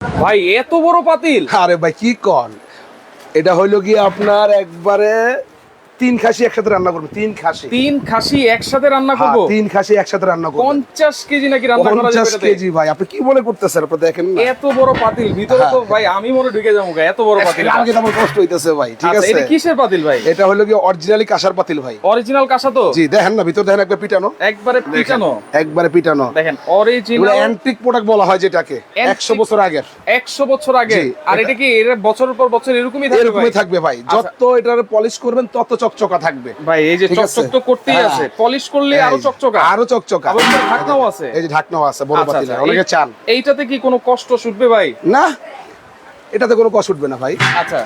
ভাই এত বড় পাতিল। আরে ভাই কি কন? এটা হইল কি আপনার একবারে তিন খাসি একসাথে রান্না করব তিন খাসি। তিন খাসি একসাথে রান্না হ্যাঁ, করব? তিন খাসি একসাথে রান্না করব। পঞ্চাশ কেজি নাকি রান্না করা পঞ্চাশ যাবে কেজি ভাই আপনি কি করতেছেন আপনি দেখেন এত বড় পাতিল ভিতরে তো ভাই আমি মনে ঢুকে যাব এত বড় পাতিল। আগে আমার কষ্ট হইতেছে ভাই ঠিক আচ্ছা, আছে? এটা কিসের পাতিল ভাই? এটা হলো কি অরিজিনালি কাঁসার পাতিল ভাই। অরিজিনাল কাঁসা তো? জি দেখেন না ভিতর দেখেন একবার পিটানো। একবারে পিটানো। একবারে পিটানো। দেখেন অরিজিনাল অ্যান্টিক প্রোডাক্ট বলা হয় যেটাকে Antique- একশো বছর আগের। একশো বছর আগে আর এটা- কি এর বছরের পর বছর এরকমই থাকবে এরকমই ভাই? থাকবে ভাই। আচ্ছা। যত এটার পলিশ করবেন তত চকচকা থাকবে। ভাই এই যে চকচক তো করতেই হ্যাঁ। আছে পলিশ করলে আরও চকচকা। আরও চকচকা। আবার ঢাকনাও আছে। এই যে ঢাকনাও আছে বড় আচ্ছা, পাতিলে। আচ্ছা, অনেকে চান। এইটাতে কি কোনো কষ্ট শুটবে ভাই? না এটাতে কোনো কষ্ট উঠবে না ভাই। আচ্ছা।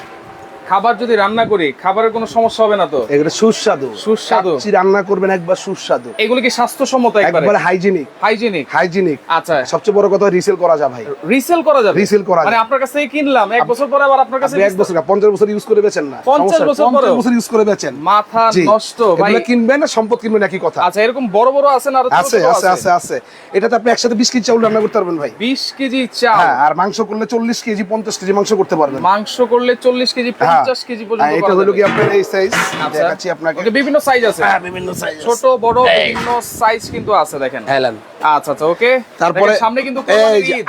খাবার যদি রান্না করি খাবারের কোনো সমস্যা হবে না তো? এগুলো সুস্বাদু। সুস্বাদু। রান্না করবেন একবার সুস্বাদু। এগুলো কি স্বাস্থ্যসম্মত একবারে? একবার হাইজিনিক। হাইজিনিক? হাইজিনিক। আচ্ছা। সবচেয়ে বড় কথা রিসেল করা যায় ভাই। রিসেল করা যাবে? Resell করা মানে আপনার কাছ কিনলাম এক বছর পরে আবার আপনার কাছে এক বছর না, পঞ্চাশ বছর ইউজ করে বেচেন না। 50 সমস্যা নেই, বছর 50 বছর ইউজ করে বেচেন। মাথা নষ্ট ভাই। এগুলো কিনবেন না সম্পদ কিনবেন একই কথা। আচ্ছা এরকম বড় বড় আছে না আছে আছে আছে আছে। এটাতে আপনি একসাথে বিশ কেজি চাউল রান্না করতে পারবেন ভাই। 20 কেজি চাল হ্যাঁ আর মাংস করলে চল্লিশ কেজি পঞ্চাশ কেজি মাংস করতে পারবেন। মাংস করলে 40 কেজি। 50 কেজি পর্যন্ত এটা হলো কি আপনার এই সাইজ আচ্ছা। দেখাচ্ছি আপনাকে। ওকে বিভিন্ন সাইজ আছে। হ্যাঁ বিভিন্ন সাইজ ছোট বড় বিভিন্ন সাইজ কিন্তু আছে দেখেন। হেলান আচ্ছা আচ্ছা ওকে। তারপরে সামনে কিন্তু।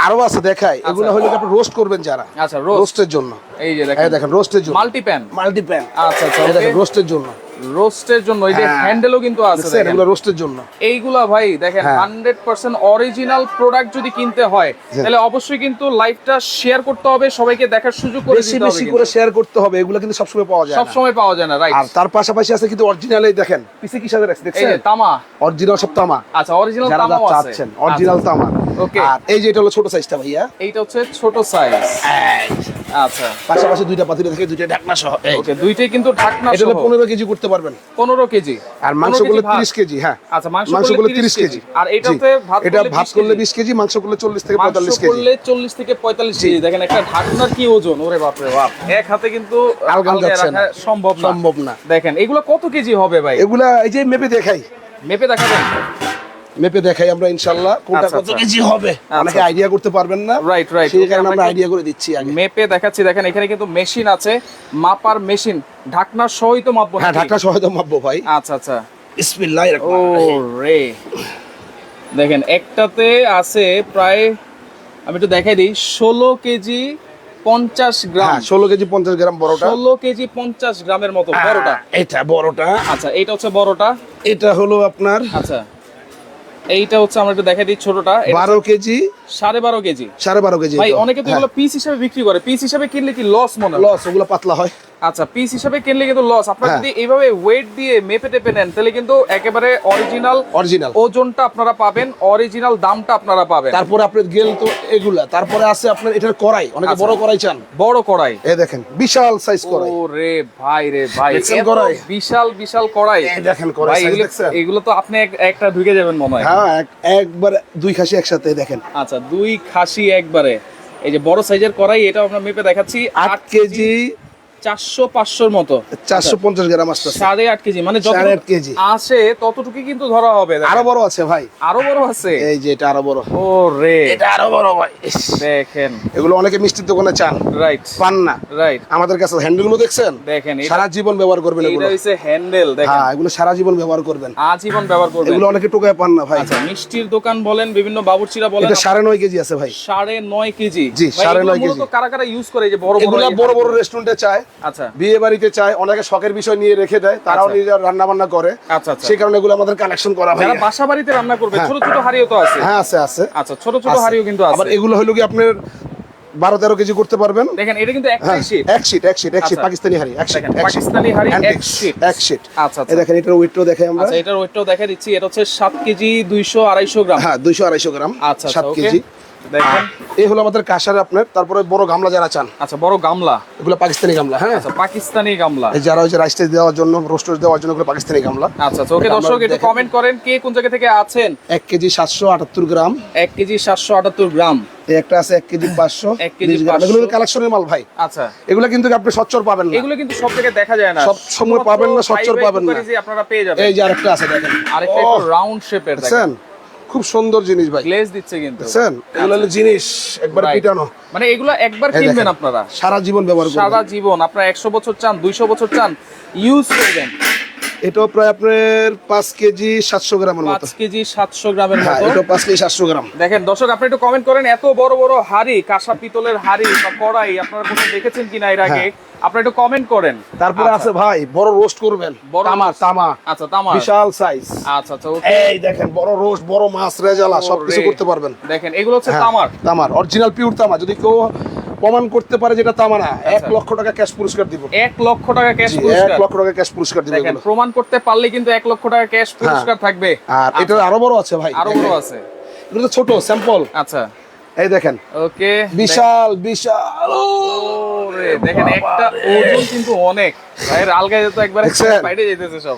আরও আছে দেখাই। এগুলো হলো কি আপনি রোস্ট করবেন যারা? আচ্ছা রোস্ট রোস্টের জন্য। এই যে এই দেখেন দেখেন রোস্টের জন্য। মাল্টি প্যান মাল্টি প্যান আচ্ছা আচ্ছা দেখেন রোস্টের জন্য। রোস্টের জন্য এই যে হ্যাঁ। হ্যান্ডেলও কিন্তু আছে দেখছেন এগুলো রোস্টের জন্য। এইগুলা ভাই দেখেন হ্যাঁ। হান্ড্রেড পার্সেন্ট অরিজিনাল প্রোডাক্ট যদি কিনতে হয় তাহলে অবশ্যই কিন্তু লাইভটা শেয়ার করতে হবে সবাইকে দেখার সুযোগ করে দিতে হবে বেশি। করে শেয়ার করতে হবে এগুলো কিন্তু সবসময় পাওয়া যায় সব সময় পাওয়া যায় না রাইট আর তার পাশাপাশি আছে কিন্তু অরিজিনাল দেখেন পিসি কি সাথে রাখছে এই যে তামা। অরিজিনাল সব তামা। আচ্ছা অরিজিনাল যা তামাও আছে। অরিজিনাল তামা। আর এই যে এটা হলো ছোট সাইজটা ভাইয়া। এইটা হচ্ছে ছোট সাইজ আচ্ছা। পাশাপাশি দুইটা পাতিলে থেকে দুইটা ঢাকনা সহ ওকে দুইটাই কিন্তু ঢাকনা এটা হলো সহ। পনেরো কেজি করতে পারবেন। 15 কেজি। আর মাংস 15 করলে ভাত। তিরিশ কেজি হ্যাঁ। আচ্ছা মাংস মাংস করলে করলে 30 কেজি। আর এটাতে। ভাত এটা ভাত করলে কেজি। বিশ কেজি মাংস করলে চল্লিশ থেকে মাংস পঁয়তাল্লিশ কেজি। করলে 40 থেকে 45 কেজি। দেখেন একটা ঢাকনার কি ওজন? ওরে বাপ রে বাপ। এক হাতে কিন্তু যাচ্ছে না। সম্ভব না। সম্ভব না। দেখেন এগুলো কত কেজি হবে ভাই? এগুলা এই যে মেপে দেখাই। মেপে দেখাবেন? মেপে দেখাই আমরা ইনশাল্লাহ কোনটা আচ্ছা, কত আচ্ছা। কেজি হবে। অনেকে আইডিয়া করতে পারবেন না। রাইট রাইট সেই কারণে আমরা আইডিয়া করে দিচ্ছি আগে। মেপে দেখাচ্ছি। দেখেন এখানে কিন্তু মেশিন আছে মাপার মেশিন ঢাকনার সহই তো মাপবো হ্যাঁ নাকি? ঢাকা সহায়তা মাপবো ভাই। আচ্ছা আচ্ছা। বিসমিল্লাহ ও রে। দেখেন একটাতে আছে প্রায় আমি একটু দেখাই দিই ষোলো কেজি পঞ্চাশ গ্রাম। হ্যাঁ ষোলো কেজি পঞ্চাশ গ্রাম বড়টা। ষোলো কেজি পঞ্চাশ গ্রামের মতো বড়টা। এটা বড়টা। আচ্ছা এটা হচ্ছে বড়টা। এটা হলো আপনার আচ্ছা। এইটা হচ্ছে আমরা একটু দেখাই দিই ছোটটা। বারো কেজি? সাড়ে বারো কেজি। সাড়ে বারো কেজি ভাই অনেকে তো হ্যাঁ, এগুলো পিস হিসাবে বিক্রি করে। পিস হিসাবে কিনলে কি লস মনে হয়? লস ওগুলো পাতলা হয়। আচ্ছা পিস হিসাবে কিনলে কিন্তু লস আপনারা হ্যাঁ। যদি এইভাবে ওয়েট দিয়ে মেপে টেপে নেন তাহলে কিন্তু একেবারে অরিজিনাল অরিজিনাল ওজনটা আপনারা পাবেন অরিজিনাল দামটা আপনারা পাবেন। তারপরে আপনার গেল তো এগুলা তারপরে আছে আপনার এটার কড়াই অনেকে আচ্ছা। বড় কড়াই চান। বড় কড়াই। এই দেখেন বিশাল সাইজ কড়াই। ও রে ভাই রে ভাই কড়াই? বিশাল বিশাল কড়াই। এই দেখেন কড়াই এগুলো তো আপনি এক- একটা ঢুকে যাবেন মনে হয়। হ্যাঁ এক- একবার দুই খাসি একসাথে দেখেন। আচ্ছা দুই খাসি একবারে। এই যে বড় সাইজের কড়াই এটা আমরা মেপে দেখাচ্ছি। আট কেজি চারশো পাঁচশোর মতো। চারশো পঞ্চাশ গ্রাম আসতে সাড়ে আট কেজি মানে সাড়ে আট কেজি। আসে ততটুকু কিন্তু ধরা হবে আরও বড় আছে ভাই। আরও বড় আছে? এই যে এটা আরও বড়। ও রে এটা আরও বড় ভাই। দেখেন। এগুলো অনেকে মিষ্টির দোকানে চান। রাইট পান না। রাইট আমাদের কাছে হ্যান্ডেলগুলো দেখছেন? দেখেন সারা জীবন ব্যবহার করবেন এগুলো। হইছে হ্যান্ডেল দেখেন। হ্যাঁ এগুলো সারা জীবন ব্যবহার করবেন। আজীবন ব্যবহার করবেন। এগুলো অনেকে টোকায় পান না ভাই। আচ্ছা মিষ্টির দোকান বলেন বিভিন্ন বাবুর্চিরা বলেন এটা সাড়ে নয় কেজি আছে ভাই। সাড়ে নয় কেজি। জি, সাড়ে নয় কেজি। কারা কারা ইউজ করে এই যে বড় বড় বড় বড় রেস্টুরেন্টে চায়। আচ্ছা। বিয়ে বাড়িতে চায় অনেকে শখের বিষয় নিয়ে রেখে দেয় তারাও আচ্ছা। নিজেরা রান্না বান্না করে। আচ্ছা আচ্ছা। সেই কারণে এগুলো আমাদের কালেকশন করা হয়। যারা বাসা বাড়িতে রান্না করবে হ্যাঁ। ছোট ছোট হাড়িও তো আছে। হ্যাঁ আছে আছে। আচ্ছা ছোট ছোট হাড়িও কিন্তু আবার এগুলো হলো কি আপনার বারো তেরো কেজি করতে পারবেন? দেখেন এটা কিন্তু হ্যাঁ শীট এক শিট এক শিট এক শিট আচ্ছা। পাকিস্তানি হাড়ি এক শিট শিট পাকিস্তানি হাঁড়ি, এক Antiques, এক শিট আচ্ছা দেখেন এটার ওয়েটটাও দেখাই আমরা। আচ্ছা এটার ওয়েটটাও দেখা দিচ্ছি এটা হচ্ছে সাত কেজি দুইশো আড়াইশো গ্রাম। হ্যাঁ দুইশো আড়াইশো গ্রাম আচ্ছা সাত কেজি। দেখেন। এই হলো আমাদের কাঁসার আপনার তারপরে বড় গামলা যারা চান। আচ্ছা বড় গামলা। এগুলো পাকিস্তানি গামলা হ্যাঁ? আচ্ছা পাকিস্তানি গামলা। এই যারা ওই রাইস দেওয়ার জন্য রোস্ট দেওয়ার জন্য এগুলো পাকিস্তানি গামলা। আচ্ছা ওকে দর্শক একটু কমেন্ট করেন কে কোন জায়গা থেকে আছেন? এক কেজি সাতশো আটাত্তর গ্রাম। কেজি একটা আছে কেজি পাঁচশো। এক কেজি 500 এগুলো কালেকশনের মাল ভাই। আচ্ছা। এগুলো কিন্তু আপনি সচ্চর পাবেন না। এগুলো কিন্তু সব জায়গায় দেখা যায় না। সব সময় পাবেন না, সচ্চর পাবেন না। five by আপনারা পেয়ে যাবেন। এই যে আরেকটা আছে দেখেন। আরেকটা একটু রাউন্ড শেপের দেখেন। দেখছেন? খুব সুন্দর জিনিস ভাই। গ্লেজ দিচ্ছে কিন্তু। বুঝছেন এগুলো হলো জিনিস একবার. পিটানো। মানে এগুলো একবার কিনবেন আপনারা। সারা জীবন ব্যবহার করবেন। সারা জীবন। আপনারা একশো বছর চান দুইশো বছর চান ইউজ করবেন। এটাও প্রায় আপনার পাঁচ কেজি সাতশো গ্রামের পাঁচ কেজি সাতশো গ্রামের হ্যাঁ মতো। এটা পাঁচ কেজি সাতশো গ্রাম। দেখেন দর্শক আপনি একটু কমেন্ট করেন এত বড় বড় হাড়ি কাঁসা পিতলের হাড়ি বা কড়াই আপনারা দেখেছেন কিনা এর আগে? আপনি একটু কমেন্ট করেন। তারপরে আচ্ছা। আছে ভাই বড় রোস্ট করবেন। বড় তামা। তামা। আচ্ছা তামার বিশাল সাইজ আচ্ছা আচ্ছা এই দেখেন বড় রোস্ট বড় মাছ রেজালা সবকিছু। করতে পারবেন। দেখেন এগুলো হচ্ছে হ্যাঁ, তামার। তামার অরিজিনাল পিওর তামা। যদি কেউ প্রমাণ করতে পারে যেটা তামা না এক আচ্ছা। লক্ষ টাকা ক্যাশ পুরস্কার দিব। এক লক্ষ টাকা ক্যাশ জি, এক লক্ষ টাকা ক্যাশ পুরস্কার দিব প্রমাণ করতে পারলে কিন্তু এক লক্ষ টাকা ক্যাশ পুরস্কার থাকবে। আর এটা আরও বড় আছে ভাই। আরও বড় আছে। এটা তো ছোট স্যাম্পল আচ্ছা। এই দেখেন। ওকে। বিশাল বিশাল। ওরে দেখেন একটা ওজন কিন্তু অনেক। ভাইয়ের আলগায় তো একবারে? বাইরে যেতেছে সব।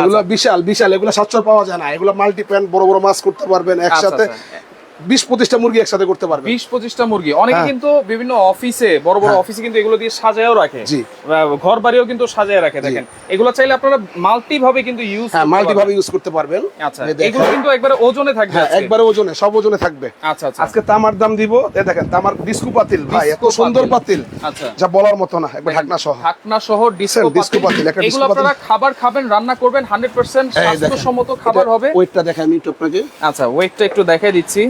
এগুলো বিশাল বিশাল। এগুলো সাতশো পাওয়া যায় না। এগুলো মাল্টি প্যান বড় বড় মাছ করতে পারবেন একসাথে। আচ্ছা। বিশ পঁচিশটা মুরগি একসাথে করতে পারবে। বিশ পঁচিশটা মুরগি। অনেকে হ্যাঁ। কিন্তু বিভিন্ন অফিসে বড় বড় অফিসে কিন্তু এগুলো দিয়ে সাজায়ও রাখে। ঘর বাড়িও কিন্তু সাজায় রাখে দেখেন। এগুলো চাইলে আপনারা মাল্টি ভাবে কিন্তু ইউজ হ্যাঁ মাল্টি ভাবে ইউজ করতে পারবেন। আচ্ছা এগুলো কিন্তু একবারে ওজনে থাকবে হ্যাঁ একবারে ওজনে সব ওজনে থাকবে। আচ্ছা আচ্ছা। আজকে তামার দাম দিব এই দেখেন তামার ডিস্কু পাতিল ভাই এত সুন্দর পাতিল। আচ্ছা। যা বলার মতো না একবার ঢাকনা সহ ঢাকনা সহ ডিস্কো Sir, পাতিল, একটা এগুলো পাতিল। আপনারা খাবার খাবেন রান্না করবেন হান্ড্রেড পার্সেন্ট এই দেখেন। স্বাস্থ্যসম্মত খাবার হবে। ওয়েটটা দেখাই আমি একটু আপনাকে। আচ্ছা ওয়েটটা একটু দেখাই দিচ্ছি।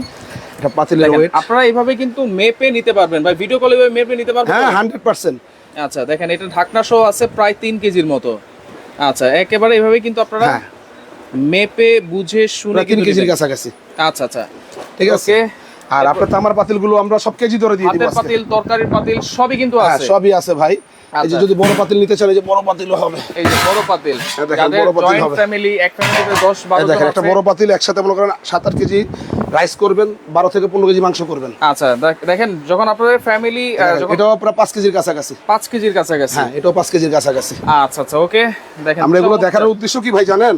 এটা পাতিলের ওয়েট আপনারা এইভাবে কিন্তু মেপে নিতে পারবেন বা ভিডিও কলে মেপে নিতে পারবেন? হ্যাঁ হান্ড্রেড পার্সেন্ট আচ্ছা দেখেন এটা ঢাকনা সহ আছে প্রায় তিন কেজির মতো। আচ্ছা একেবারে এইভাবে কিন্তু আপনারা হ্যাঁ। মেপে বুঝে শুনে তিন কেজির কাছাকাছি। আচ্ছা আচ্ছা। ঠিক আছে? আর আপনার তামার পাতিলগুলো আমরা সব কেজি ধরে দিয়ে দিব পাতিল তরকারির পাতিল সবই কিন্তু হ্যাঁ আছে। সবই আছে ভাই। এই যে আচ্ছা। যদি বড় পাতিল নিতে চান এই যে বড় পাতিলও হবে। এই যে বড় পাতিল। যাদের বড় পাতিল জয়েন্ট হবে। ফ্যামিলি এক ফ্যামিলিতে 10 12 দেখেন একটা বড় পাতিল একসাথে মনে করেন সাত আট কেজি রাইস করবেন বারো থেকে পনেরো কেজি মাংস করবেন। আচ্ছা দেখ- দেখেন যখন আপনাদের ফ্যামিলি যখন এটাও প্রায় পাঁচ কেজির কাছাকাছি। 5 কেজির কাছাকাছি। হ্যাঁ এটাও পাঁচ কেজির কাছাকাছি। আচ্ছা আচ্ছা ওকে। দেখেন আমরা এগুলো দেখার উদ্দেশ্য কি ভাই জানেন?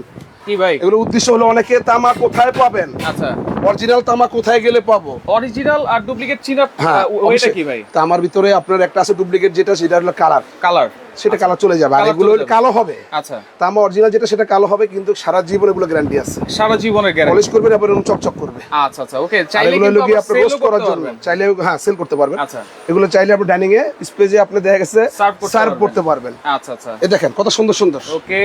কি ভাই? এগুলো উদ্দেশ্য হলো অনেকে তামা কোথায় পাবেন? আচ্ছা। অরিজিনাল তামা কোথায় গেলে পাবো? অরিজিনাল আর ডুপ্লিকেট হ্যাঁ ওইটা কি ভাই? তামার ভিতরে আপনার একটা আছে ডুপ্লিকেট যেটা সেটা হলো কালার কালার সেটা কালার চলে যাবে। আর এগুলো চলে হলো যাবে। কালো হবে। আচ্ছা। তামা অরিজিনাল যেটা সেটা কালো হবে কিন্তু সারা জীবন এগুলো গ্যারান্টি আছে। সারা জীবনের গ্যারান্টি পলিশ করবেন এরকম চকচক করবে। আচ্ছা আচ্ছা ওকে চাইলে এগুলো আপনি রোস্ট করার জন্য। চাইলে হ্যাঁ সেল করতে পারবেন। আচ্ছা। এগুলো চাইলে আপনি ডাইনিং এ স্পেজে আপনি দেখা গেছে সার্ভ। করতে পারবেন। আচ্ছা আচ্ছা। দেখেন কত সুন্দর সুন্দর। ওকে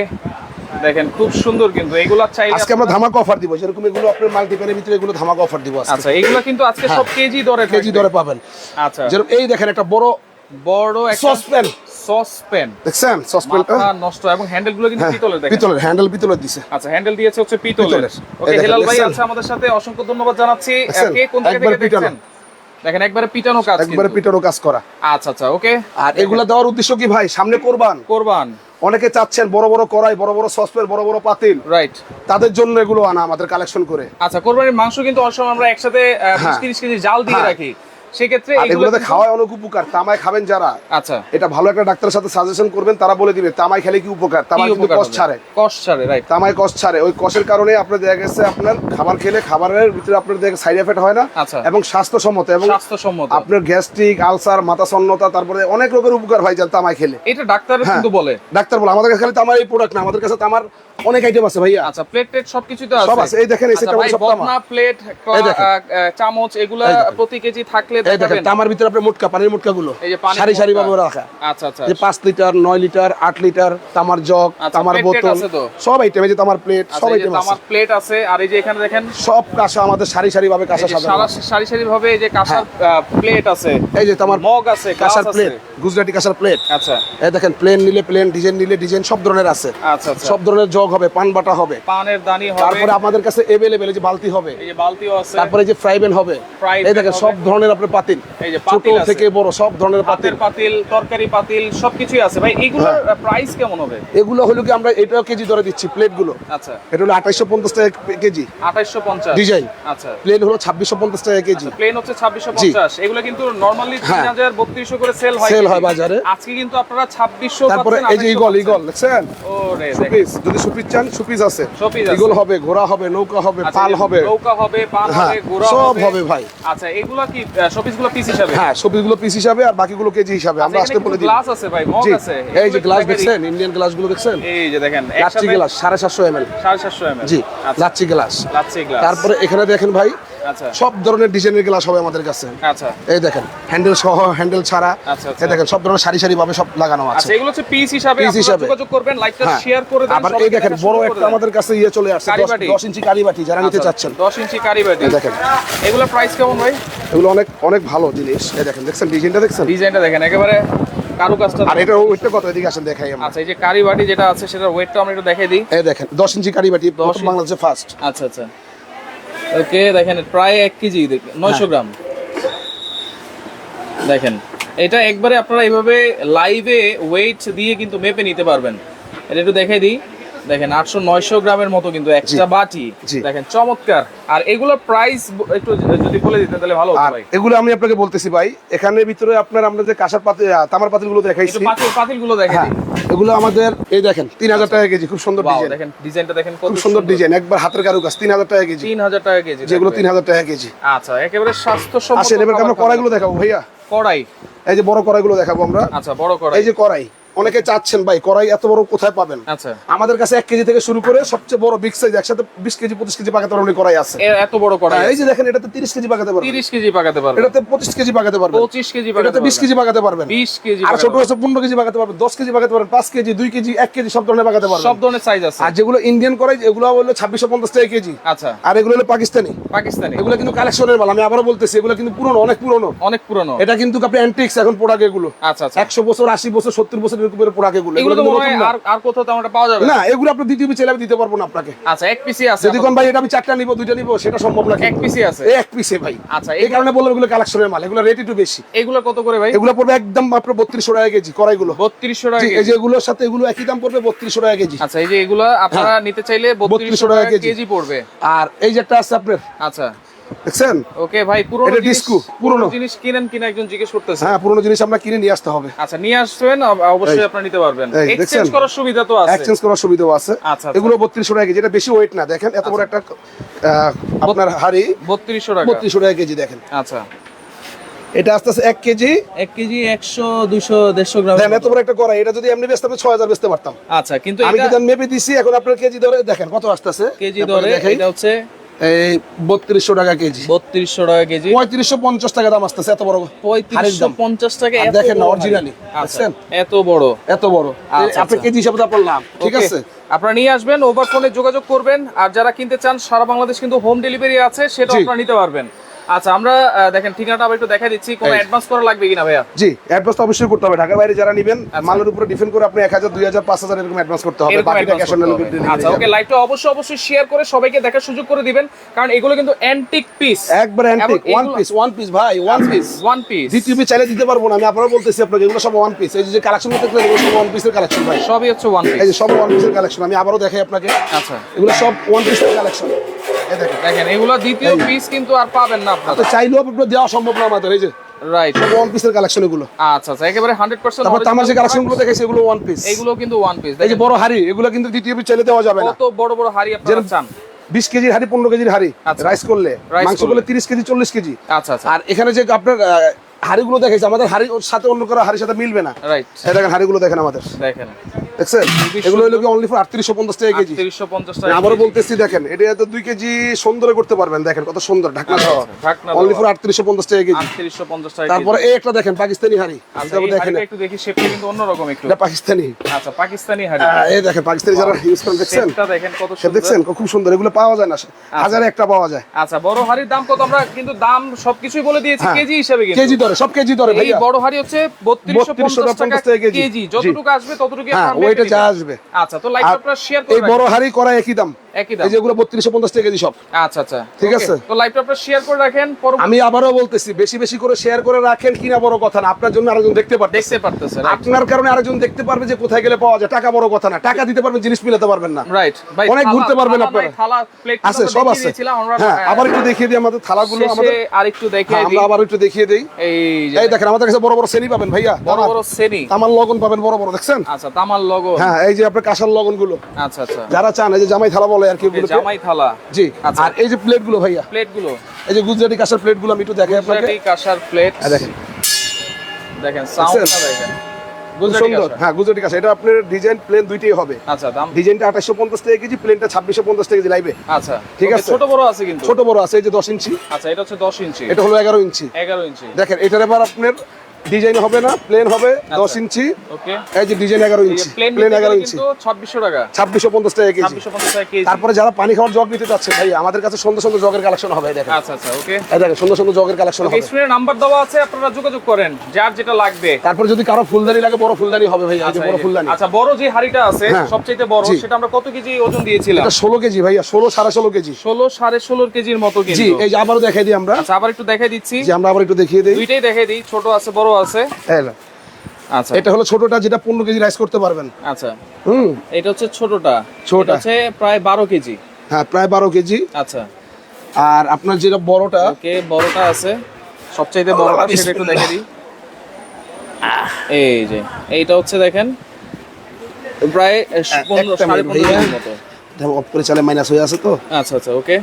দেখেন খুব সুন্দর কিন্তু। এগুলো চাইলে আজকে আমরা ধামাকা অফার দিব। যেরকম এগুলো আপনার মাল্টিপ্যানের ভিতরে এগুলো ধামাকা অফার দিব আজকে। আচ্ছা এগুলো কিন্তু আজকে সব কেজি দরে হ্যাঁ। কেজি দরে পাবেন। আচ্ছা। যেরকম এই দেখেন একটা বড় বড় একটা সসপ্যান। সসপ্যান। দেখছেন? সসপ্যানটা? নষ্ট এবং হ্যান্ডেলগুলো কিন্তু হ্যাঁ পিতলের দেখেন। পিতলের হ্যান্ডেল পিতলের দিছে। আচ্ছা হ্যান্ডেল দিয়েছে হচ্ছে পিতলের। ওকে হেলাল ভাই? আছে আমাদের সাথে অসংখ্য ধন্যবাদ জানাচ্ছি। কে কোন থেকে। দেখছেন? দেখেন একবারে পিটানো কাজ একবারে। পিটানো কাজ করা। আচ্ছা আচ্ছা ওকে। আর এগুলা দেওয়ার উদ্দেশ্য কি ভাই? সামনে করবান। কোরবান। অনেকে চাচ্ছেন বড় বড় কড়াই বড় বড় সসপেন বড় বড় পাতিল রাইট তাদের জন্য এগুলো আনা আমাদের কালেকশন করে আচ্ছা কোরবানির মাংস কিন্তু অনেক সময় আমরা একসাথে বিশ হ্যাঁ। তিরিশ কেজি জাল দিয়ে হ্যাঁ। রাখি সেক্ষেত্রে এগুলো খাওয়ায় অনেক উপকার তামায় খাবেন যারা। আচ্ছা। এটা ভালো একটা ডাক্তারের সাথে সাজেশন করবেন তারা বলে দিবে তামায় খেলে কি উপকার? তামায় কিন্তু কষ ছাড়ে। কষ ছাড়ে রাইট তামায় কষ ছাড়ে। ওই কষের কারণে আপনার দেখা গেছে আপনার খাবার খেলে খাবারের ভিতরে আপনার সাইড এফেক্ট হয় না আচ্ছা। এবং স্বাস্থ্যসম্মত এবং স্বাস্থ্যসম্মত। আপনার গ্যাস্ট্রিক আলসার মাথা সন্নতা তারপরে অনেক রোগের উপকার হয় যান তামায় খেলে। এটা ডাক্তার হ্যাঁ। কিন্তু বলে। ডাক্তার বলে আমাদের কাছে খালি তামার এই প্রোডাক্ট না আমাদের কাছে তামার অনেক আইটেম আছে ভাইয়া। আচ্ছা প্লেট টেট সবকিছু তো আছে সব আছে। এই দেখেন, এই আচ্ছা, সেটটা সব তামা। প্লেট চামচ এগুলা প্রতি কেজি থাকলে এই দেখেন তামার ভিতরে আপনার মোটকা পানির মোটকা গুলো সারি সারি ভাবে রাখা আচ্ছা আচ্ছা যে পাঁচ লিটার নয় লিটার আট লিটার তামার জগ আচ্ছা, তামার বোতল সব আইটেম এই যে তামার প্লেট আচ্ছা, সব আইটেম আছে তামার প্লেট আছে আর এই যে এখানে দেখেন সব কাঁসা আমাদের সারি সারি ভাবে কাঁসা সাজানো। সারি সারি ভাবে এই যে কাঁসার প্লেট আছে এই যে তামার মগ আছে কাঁসার প্লেট গুজরাটি কাঁসার প্লেট আচ্ছা এই দেখেন প্লেন নিলে প্লেন ডিজাইন নিলে ডিজাইন সব ধরনের আছে আচ্ছা আচ্ছা সব ধরনের জগ হবে পান বাটা হবে পানের দানি হবে তারপরে আমাদের কাছে এভেলেবেল যে বালতি হবে এই যে বালতিও আছে তারপরে যে ফ্রাইবেন হবে এই দেখেন সব ধরনের আপনার পাতিল। এই যে ছোট থেকে বড় সব ধরনের পাতিল। পাতিল তরকারি পাতিল সবকিছুই আছে। ভাই এগুলোর হ্যাঁ। প্রাইস কেমন হবে? এগুলো হলো কি আমরা এটাও কেজি ধরে দিচ্ছি প্লেটগুলো আচ্ছা। এটা হলো আঠাইশো পঞ্চাশ টাকা কেজি। আঠাইশো পঞ্চাশ। ডিজাইন। আচ্ছা। প্লেন হলো ছাব্বিশশো পঞ্চাশ টাকা কেজি। প্লেন হচ্ছে ছাব্বিশশো পঞ্চাশ। এগুলো কিন্তু নর্মালি তিন হ্যাঁ। হাজার বত্রিশশো করে সেল হয় কেজি। হয় বাজারে। আজকে কিন্তু আপনারা ছাব্বিশশো তারপরে এই যে ইগল ইগল দেখছেন? ও রে সুপিস যদি সুপিস চান সুপিস আছে। ইগল হবে ঘোড়া হবে নৌকা হবে আচ্ছা, পাল হবে। নৌকা হবে পান হ্যাঁ, হবে ঘোড়া সব হবে। ভাই। আচ্ছা এগুলা কি শোপিসগুলো পিস হিসাবে? হ্যাঁ শোপিসগুলো পিস হিসাবে আর বাকিগুলো কেজি হিসাবে। আমরা আজকে বলে দিই। গ্লাস আছে ভাই মগ আছে এই যে গ্লাস দেখছেন? ইন্ডিয়ান গ্লাসগুলো দেখছেন? এই যে দেখেন লাচ্চি গ্লাস সাড়ে সাতশো এম ml সাতশো এম জি লাচ্চি গ্লাস লাচ্চি গ্লাস তারপরে এখানে দেখেন ভাই আচ্ছা সব ধরনের ডিজাইনের গ্লাস হবে আমাদের কাছে। আচ্ছা। এই দেখেন হ্যান্ডেল সহ হ্যান্ডেল ছাড়া। আচ্ছা, আচ্ছা। এই দেখেন সব ধরনের সারি সারি ভাবে সব লাগানো আছে। আচ্ছা এগুলো হচ্ছে পিস হিসাবে আপনারা হিসাবে। যোগাযোগ করবেন লাইকটা হ্যাঁ। শেয়ার করে দেন আবার এই দেখেন বড় একটা আমাদের কাছে ইয়ে চলে আসছে কারিবাটি। দশ ইঞ্চি কারিবাটি যারা নিতে আচ্ছা, চাচ্ছেন। 10 ইঞ্চি কারি বাটি এই দেখেন। এগুলো প্রাইস কেমন ভাই? এগুলো অনেক অনেক ভালো জিনিস। এই দেখেন দেখছেন ডিজাইনটা দেখছেন? ডিজাইনটা দেখেন একেবারে কারুকাজটা আর এটা ওইটা কত? এদিকে আসেন দেখাই আমরা। আচ্ছা এই যে কারি বাটি যেটা আছে সেটার ওয়েটটা আমরা একটু দেখাই দিই। এই দেখেন দশ ইঞ্চি কারিবাটি প্রথম বাংলাদেশে ফার্স্ট আচ্ছা আচ্ছা। ওকে দেখেন প্রায় এক কেজি নয়শো গ্রাম। দেখেন এটা একবারে আপনারা এইভাবে লাইভে ওয়েট দিয়ে কিন্তু মেপে নিতে পারবেন। এটা একটু দেখাই দিই। দেখেন আটশো নয়শো গ্রামের মতো কিন্তু একটা বাটি। দেখেন চমৎকার। আর এগুলোর প্রাইস একটু যদি বলে দিতেন তাহলে ভালো হতো আর ভাই। এগুলো আমি আপনাকে বলতেছি ভাই এখানে ভিতরে আপনার আমরা যে কাঁসার পাতি তামার পাতিলগুলো দেখাইছি। পাতিলগুলো দেখেন। হ্যাঁ এগুলো আমাদের এই দেখেন তিন হাজার টাকা কেজি খুব সুন্দর ডিজাইন দেখেন ডিজাইনটা দেখেন খুব সুন্দর ডিজাইন একবার হাতের কারুকাজ তিন হাজার টাকা কেজি। তিন হাজার টাকা কেজি যেগুলো তিন হাজার টাকা কেজি। আচ্ছা একেবারে স্বাস্থ্যসম্মত আসেন এবার আমরা কড়াইগুলো দেখাবো ভাইয়া। কড়াই? এই যে বড় কড়াইগুলো দেখাবো আমরা। আচ্ছা বড় কড়াই। এই যে কড়াই। অনেকে চাচ্ছেন ভাই কড়াই এত বড় কোথায় পাবেন? আচ্ছা। আমাদের কাছে এক কেজি থেকে শুরু করে সবচেয়ে বড় বিগ সাইজ একসাথে বিশ কেজি পঁচিশ কেজি পাকাতে পারবেন কড়াই আছে। এত বড় কড়াই হ্যাঁ, এই যে দেখেন এটাতে তিরিশ কেজি পাকাতে পারবেন। তিরিশ কেজি পাকাতে পারবে এটাতে পঁচিশ কেজি পাকাতে পারবেন। পঁচিশ কেজি এটাতে বিশ কেজি পাকাতে পারবেন। বিশ কেজি আর ছোট। আছে পনেরো কেজি পাকাতে পারবেন দশ কেজি পাকাতে পারবেন পাঁচ কেজি দুই কেজি এক কেজি সব ধরনের পাকাতে পারবেন। সব ধরনের সাইজ আছে। আর যেগুলো ইন্ডিয়ান কড়াই এগুলো হলো ছাব্বিশশো পঞ্চাশ টাকা কেজি। আচ্ছা। আর এগুলো হলো পাকিস্তানি। পাকিস্তানি। এগুলো কিন্তু কালেকশনের মাল আমি আবারও বলতেছি এগুলো কিন্তু পুরনো অনেক পুরনো। অনেক পুরনো। এটা কিন্তু আপনি অ্যান্টিক্স এখন প্রোডাক্ট এগুলো। আচ্ছা আচ্ছা। একশো বছর আশি বছর সত্তর বছর এরকম প্রোডাক্ট এগুলো এগুলো তো মনে হয় আর আর কোথাও তেমন একটা পাওয়া যাবে না? এগুলো আপনি দ্বিতীয় আমি দিতে পারব না আপনাকে। আচ্ছা এক পিসি আছে যদি কোন ভাই এটা আমি চারটা নিবো দুইটা নিবো সেটা সম্ভব না এক। পিসি আছে? এক পিসে ভাই। আচ্ছা এই কারণে বললাম এগুলো কালেকশনের মাল এগুলো রেট একটু বেশি। এগুলো কত করে ভাই? এগুলো পড়বে একদম মাত্র বত্রিশশো টাকা কেজি কড়াইগুলো। বত্রিশশো টাকা জি, এই যে এগুলোর সাথে এগুলো একই দাম পড়বে বত্রিশশো টাকা কেজি। আচ্ছা এই যে এগুলো আপনারা নিতে চাইলে বত্রিশশো 32 টাকা। কেজি। পড়বে। আর এই যে একটা আছে আপনার আচ্ছা। দেখছেন? ওকে ভাই পুরোনো এটা ডিস্কো, পুরোনো। জিনিস কিনেন কিনা একজন জিজ্ঞেস করতেছে। হ্যাঁ পুরোনো জিনিস আমরা কিনে নিয়ে আসতে হবে। আচ্ছা নিয়ে আসবেন অবশ্যই আপনারা নিতে পারবেন। এক্সচেঞ্জ করার সুবিধা তো আছে। এক্সচেঞ্জ করার সুবিধাও আছে। আচ্ছা, আচ্ছা। এগুলো বত্রিশশো টাকা কেজি এটা বেশি ওয়েট না দেখেন এত বড় একটা আপনার হাড়ি। বত্রিশশো টাকা। বত্রিশশো টাকা কেজি দেখেন। আচ্ছা। এটা আস্তে আস্তে এক কেজি। এক কেজি একশো দুশো দেড়শো গ্রাম। দেখেন এত বড় একটা কড়াই এটা যদি এমনি বেচতে আমি ছয় হাজার বেচতে পারতাম। আচ্ছা কিন্তু আমি কিন্তু মেপে দিছি এখন আপনার কেজি ধরে দেখেন কত আসতেছে? কেজি ধরে এটা হচ্ছে এই বত্রিশশো টাকা কেজি। বত্রিশশো টাকা কেজি। পঁয়ত্রিশশো পঞ্চাশ টাকা দাম আসতেছে এত বড় হাড়ির পঁয়ত্রিশশো পঞ্চাশ টাকা আর এত দেখেন না, বড়? এত বড়। এত বড়। আচ্ছা, আপনি আচ্ছা। কেজি হিসাবে ঠিক আছে? আপনারা নিয়ে আসবেন ওভার ফোনে যোগাযোগ করবেন আর যারা কিনতে চান সারা বাংলাদেশ কিন্তু হোম ডেলিভারি আছে সেটা। আপনারা নিতে পারবেন। আচ্ছা আমরা দেখেন ঠিকানাটা আবার একটু দেখা দিচ্ছি। কোনো অ্যাডভান্স করা লাগবে কিনা ভাইয়া? জি অ্যাডভান্স তো অবশ্যই করতে হবে। ঢাকার বাইরে যারা নেবেন মালের উপরে ডিপেন্ড করে আপনি এক হাজার দুই হাজার পাঁচ হাজার এরকম অ্যাডভান্স করতে হবে। বাকিটা ক্যাশ অন করতে আচ্ছা ওকে লাইভটা অবশ্যই অবশ্যই শেয়ার করে সবাইকে দেখার সুযোগ করে দিবেন। কারণ এগুলো কিন্তু অ্যান্টিক পিস একবার antique one piece one piece ভাই ওয়ান পিস ওয়ান পিস দ্বিতীয় পিস চাইলে দিতে পারব না আমি আপনারা বলতেছি আপনাকে এগুলো সব ওয়ান পিস এই যে কালেকশন করতে এগুলো সব ওয়ান পিসের কালেকশন ভাই। সবই হচ্ছে ওয়ান এই যে সব ওয়ান পিসের কালেকশন আমি আবারও দেখাই আপনাকে। আচ্ছা। এগুলো সব ওয়ান পিসের কালেকশন দেখেন এগুলো দ্বিতীয় পিস কিন্তু আর পাবেন না আপনারা। চাইলেও আপনার দেওয়া সম্ভব না আমাদের এই যে। রাইট ওয়ান পিসের কালেকশন এগুলো। আচ্ছা আচ্ছা একেবারে হান্ড্রেড পার্সেন্ট তারপর তামার যে কালেকশনগুলো দেখেছি এগুলো ওয়ান পিস এগুলো কিন্তু ওয়ান পিস এই যে বড় হাড়ি এগুলো কিন্তু দ্বিতীয় পিস চাইলে দেওয়া যাবে না। কত বড় বড় হাড়ি আপনারা চান। বিশ কেজির হাড়ি পনেরো কেজির হাড়ি আচ্ছা। রাইস করলে। Rice মাংস করলে। করলে তিরিশ কেজি চল্লিশ কেজি। আচ্ছা আচ্ছা। আর এখানে যে আপনার হাড়িগুলো দেখেছি আমাদের হাড়ির সাথে অন্য কারও হাড়ির সাথে মিলবে না। রাইট দেখেন হাড়িগুলো দেখেন আমাদের। দেখেন। দেখছেন? এগুলো হলো কি অনলি ফর আটত্রিশশো পঞ্চাশ টাকা কেজি? তিরিশশো পঞ্চাশ আমি টাকা আবারও বলতেছি দেখেন এটা তো দুই কেজি সুন্দর করতে পারবেন দেখেন কত সুন্দর ঢাকনা সহ। আচ্ছা, অনলি ফর আটত্রিশশো পঞ্চাশ টাকা কেজি। আটত্রিশশো পঞ্চাশ টাকা তারপরে এই একটা দেখেন পাকিস্তানি হাড়ি। আচ্ছা দেখেন। একটু দেখি শেপটা কিন্তু অন্যরকম একটু। এটা পাকিস্তানি। আচ্ছা পাকিস্তানি হাড়ি। এই দেখেন পাকিস্তানি যারা ইউজ করেন দেখছেন? শেপটা দেখেন কত সুন্দর। দেখছেন খুব সুন্দর এগুলো পাওয়া যায় না হাজারে একটা পাওয়া যায়। আচ্ছা বড় হাড়ির দাম কত? আমরা কিন্তু দাম সবকিছুই বলে দিয়েছি হ্যাঁ। কেজি হিসেবে কেজি ধরে সব কেজি ধরে ভাইয়া। বড় হাড়ি হচ্ছে 3250 টাকা কেজি। যতটুকু আসবে ততটুকু হ্যাঁ ওইটা যা আসবে। আচ্ছা তো লাইক আপনারা শেয়ার এই বড় হাড়ি করা একই দাম। একই দাম। এই যেগুলো বত্রিশশো পঞ্চাশ টাকা কেজি সব। আচ্ছা আচ্ছা। ঠিক আছে। তো লাইভটা আপনারা শেয়ার করে রাখেন আমি আবারও বলতেছি বেশি বেশি করে শেয়ার করে রাখেন কিনা বড় কথা না আপনার জন্য আরেকজন দেখতে পারবে দেখতে পারতেছে আপনার কারণে আরেকজন দেখতে পারবে যে কোথায় গেলে পাওয়া যায় টাকা বড় কথা না। টাকা দিতে পারবেন জিনিস মিলাতে পারবেন না। রাইট ভাই অনেক ঘুরতে পারবেন আপনারা। থালা প্লেট আছে সব আছে। হ্যাঁ আবার একটু দেখিয়ে দিই আমাদের থালাগুলো আমাদের আরেকটু দেখে হ্যাঁ, আমরা আবার একটু দেখিয়ে দিই। এই এই দেখেন আমাদের কাছে বড় বড় শ্রেণি পাবেন ভাইয়া। বড় বড় সেনি তামার লগন পাবেন বড় বড় দেখছেন? আচ্ছা তামার লগন। হ্যাঁ এই যে আপনার কাঁসার লগনগুলো আচ্ছা আচ্ছা। যারা চান এই যে জামাই থালা বলে আর কি জামাই থালা। জি আচ্ছা। আর এই যে প্লেটগুলো ভাইয়া। প্লেটগুলো এই যে গুজরাটি কাঁসার প্লেটগুলো আমি একটু দেখাই আপনাকে। গুজরাটি কাঁসার প্লেট হ্যাঁ, দেখেন। দেখেন সাউন্ডটা দেখেন। সুন্দর। হ্যাঁ গুজরাটি কাঁসা এটা আপনার ডিজাইন প্লেন দুইটাই হবে। আচ্ছা দাম? ডিজাইনটা আঠাশশো পঞ্চাশ টাকা কেজি প্লেনটা ছাব্বিশশো পঞ্চাশ টাকা কেজি লাইবে। আচ্ছা ঠিক আছে। ছোট বড় আছে কিন্তু? ছোট বড় আছে এই যে দশ ইঞ্চি। আচ্ছা এটা হচ্ছে দশ ইঞ্চি। এটা হলো এগারো ইঞ্চি। এগারো ইঞ্চি। দেখেন এটার এবার আপনার ডিজাইন হবে না প্লেন হবে দশ ইঞ্চি। এই যে ডিজাইন এগারো ইঞ্চি প্লেন এগারো ইঞ্চি। ছাব্বিশশো টাকা। ছাব্বিশশো পঞ্চাশ টাকা কেজি। তারপরে যারা পানি খাওয়ার জগ নিতে চাচ্ছে ভাই আমাদের কাছে সুন্দর সুন্দর জগের কালেকশন হবে দেখেন। আচ্ছা আচ্ছা ওকে এই দেখেন সুন্দর সুন্দর জগের কালেকশন হবে। স্ক্রিনে নাম্বার দেওয়া আছে আপনারা যোগাযোগ করেন যার যেটা লাগবে। তারপর যদি কারও ফুলদানি লাগে বড় ফুলদানি হবে ভাই যে আচ্ছা, বড় ফুলদানি। আচ্ছা বড় যে হাড়িটা আছে হ্যাঁ। সবচেয়ে বড় সেটা আমরা কত কেজি ওজন দিয়েছিলাম? এটা ষোলো কেজি ভাইয়া ষোলো সাড়ে ষোলো কেজি। ষোলো সাড়ে ষোলো কেজির মতো জি এই যে আবারও দেখাই দিই আমরা। আচ্ছা আবার একটু দেখাই দিচ্ছি। যে আমরা আবার একটু দেখিয়ে দিই। দুইটাই দেখাই দিই ছোট আছে বড় আছে। এই আচ্ছা। এটা হলো ছোটটা যেটা পনেরো কেজি রাইস করতে পারবেন। আচ্ছা। হুম। এটা হচ্ছে ছোটটা। ছোটটা। এটা হচ্ছে প্রায় বারো কেজি। হ্যাঁ প্রায় বারো কেজি। আচ্ছা। আর আপনার যেটা বড়টা ওকে বড়টা আছে। সবচাইতে বড়টা সেটা একটু দেখে দিই। এই যে এইটা হচ্ছে দেখেন প্রায় পনেরো সাড়ে পনেরো মতো। অফ করে চালে মাইনাস হয়ে আছে তো। আচ্ছা আচ্ছা ওকে।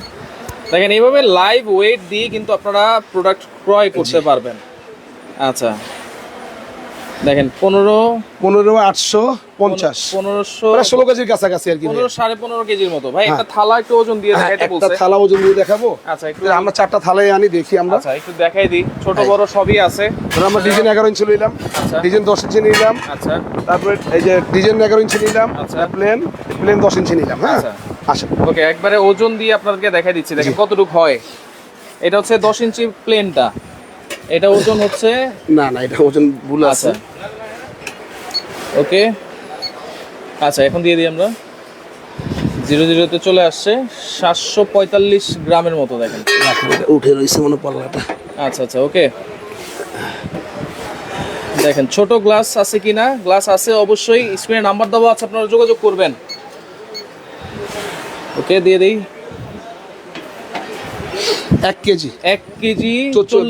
দেখেন এইভাবে লাইভ ওয়েট দিয়ে কিন্তু আপনারা প্রোডাক্ট ক্রয় করতে পারবেন। আচ্ছা। দেখেন পনেরো পনেরো আটশো পঞ্চাশ। পনেরোশো ষোলো কেজির কাছাকাছি আর কি পনেরো সাড়ে পনেরো কেজির মতো। ভাই একটা থালা একটু ওজন দিয়ে হ্যাঁ, একটা থালা ওজন দিয়ে দেখাবো? আচ্ছা একটু আমরা চারটা থালাই আনি দেখি আমরা। আচ্ছা একটু দেখাই দিই। ছোট বড় সবই আছে। আমরা ডিজাইন এগারো ইঞ্চি নিলাম। আচ্ছা। ডিজাইন দশ ইঞ্চি নিলাম। আচ্ছা। তারপরে এই যে ডিজাইন এগারো ইঞ্চি নিলাম। আচ্ছা। প্লেন প্লেন দশ ইঞ্চি নিলাম হ্যাঁ? আচ্ছা। আচ্ছা ওকে একবারে ওজন দিয়ে আপনাদেরকে দেখাই দিচ্ছি। দেখেন কতটুকু হয়। এটা হচ্ছে দশ ইঞ্চি প্লেনটা এটা ওজন হচ্ছে? না না এটা ওজন ভুল আছে। আচ্ছা। ওকে। আচ্ছা এখন দিয়ে দিই আমরা। জিরো জিরোতে চলে আসছে। সাতশো পঁয়তাল্লিশ গ্রামের মতো দেখেন। উঠে রয়েছে মনে পাল্লাটা। আচ্ছা আচ্ছা ওকে। দেখেন ছোট গ্লাস আছে কি না গ্লাস আছে অবশ্যই। স্ক্রিনে নাম্বার দেওয়া আছে আপনারা যোগাযোগ করবেন। ওকে দিয়ে দিই। এক কেজি। এক কেজি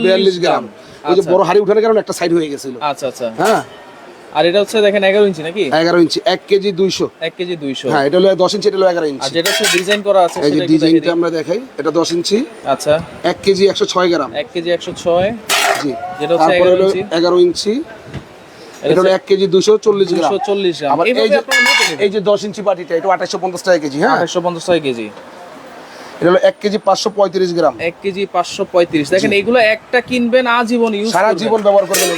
বিয়াল্লিশ গ্রাম। ওই যে আচ্ছা, বড় হাড়ি উঠানোর কারণে একটা সাইড হয়ে গেছিল। আচ্ছা আচ্ছা। হ্যাঁ। আর এটা হচ্ছে দেখেন এগারো ইঞ্চি নাকি? এগারো ইঞ্চি এক কেজি দুইশো। এক কেজি দুইশো। হ্যাঁ এটা হলো দশ ইঞ্চি এটা হলো এগারো ইঞ্চি। যেটা হচ্ছে ডিজাইন করা আছে এই যে ডিজাইনটা আমরা দেখাই এটা দশ ইঞ্চি। আচ্ছা। এক কেজি একশো ছয় গ্রাম। এক কেজি একশো ছয়। জি। যেটা হচ্ছে হলো ইঞ্চি। এগারো ইঞ্চি। এটা হলো এক কেজি দুশো চল্লিশ গ্রাম। চল্লিশ গ্রাম। এই যে। এই যে দশ ইঞ্চি বাটিটা এটা আঠাশশো পঞ্চাশ টাকা কেজি হ্যাঁ? আঠাশশো পঞ্চাশ টাকা কেজি। এটা হলো এক কেজি পাঁচশো পঁয়ত্রিশ গ্রাম। এক কেজি পাঁচশো পঁয়ত্রিশ। দেখেন এগুলো একটা কিনবেন আজীবন ইউজ সারা জীবন ব্যবহার করবেন।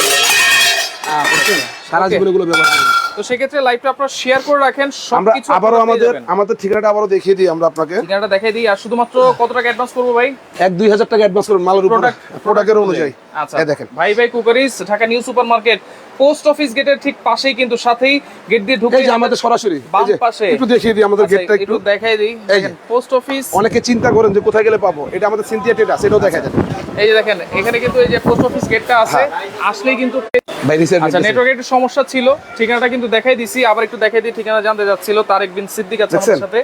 সারা জীবন এগুলো ব্যবহার করবেন। তো সেক্ষেত্রে লাইভটা আপনারা শেয়ার করে রাখেন আমরা সবকিছু আবারও আমাদের আমাদের ঠিকানাটা আবারও দেখিয়ে দিই আমরা আপনাকে। ঠিকানাটা দেখাই দিই আর শুধুমাত্র কত টাকা অ্যাডভান্স করব ভাই? এক দুই হাজার টাকা অ্যাডভান্স করুন মালের উপর। প্রোডাক্টের অনুযায়ী। আচ্ছা। দেখেন। ভাই ভাই cookeries Dhaka new super market post office গেটের ঠিক পাশেই কিন্তু সাথেই গেট দিয়ে ঢুকে আমাদের সরাসরি বাম পাশে। একটু দেখিয়ে দিই আমাদের আচ্ছা, গেটটা একটু। একটু দেখাই দিই। পোস্ট অফিস অনেকে চিন্তা করেন যে কোথায় গেলে পাবো। এটা আমাদের সিনথিয়া টেট আছে এটাও দেখা যায় এই যে দেখেন এখানে কিন্তু এই যে পোস্ট অফিস গেটটা আছে আসলেই কিন্তু ভাই আচ্ছা নেটওয়ার্কের একটু সমস্যা ছিল ঠিকানাটা কিন্তু দেখাই দিছি আবার একটু দেখাই দিয়ে ঠিকানা জানতে যাচ্ছিল তারেক বিন সিদ্দিক আছে আমাদের সাথে।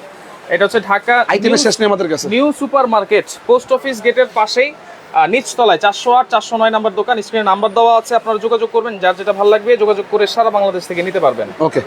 এটা হচ্ছে ঢাকা আইটেমের শেষ নেই আমাদের কাছে। New super market post office গেটের পাশেই নিচতলায় চারশো আট চারশো নয় নাম্বার দোকান স্ক্রিনে নাম্বার দেওয়া আছে আপনারা যোগাযোগ করবেন যার যেটা ভালো লাগবে যোগাযোগ করে সারা বাংলাদেশ থেকে নিতে পারবেন। ওকে।